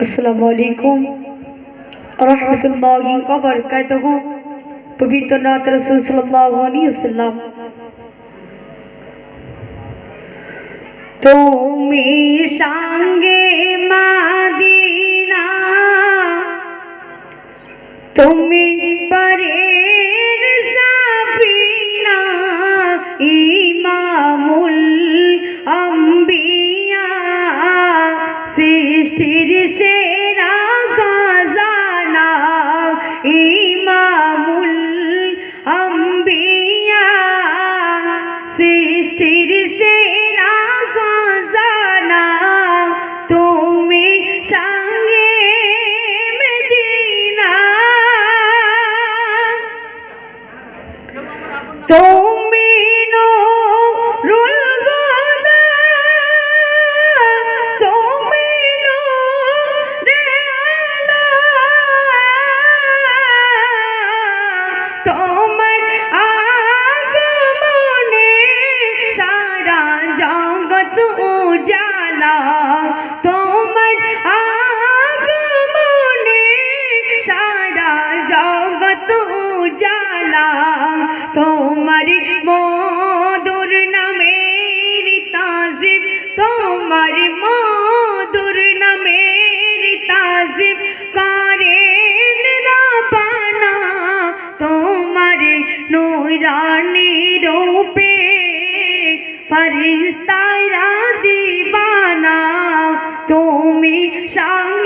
আসসালামু আলাইকুম রহমতুল্লাহি ওয়া বারাকাতুহু পবিত্র নাত রাসূল সাল্লাল্লাহু আলাইহি ওয়াসাল্লাম তুমি সঙ্গে সৃষ্টির সেরা খাজানা ইমামুল আম্বিয়া। সৃষ্টির সেরা খাজানা তুমি সঙ্গে মদিনা। তুমি তোমার মধুর নামের তাজিব, তোমার মধুর নামের তাজিব। করেন রাবানা, তোমার নৈরানি রূপে ফরিস্তারা দিবানা তুমি সঙ্গে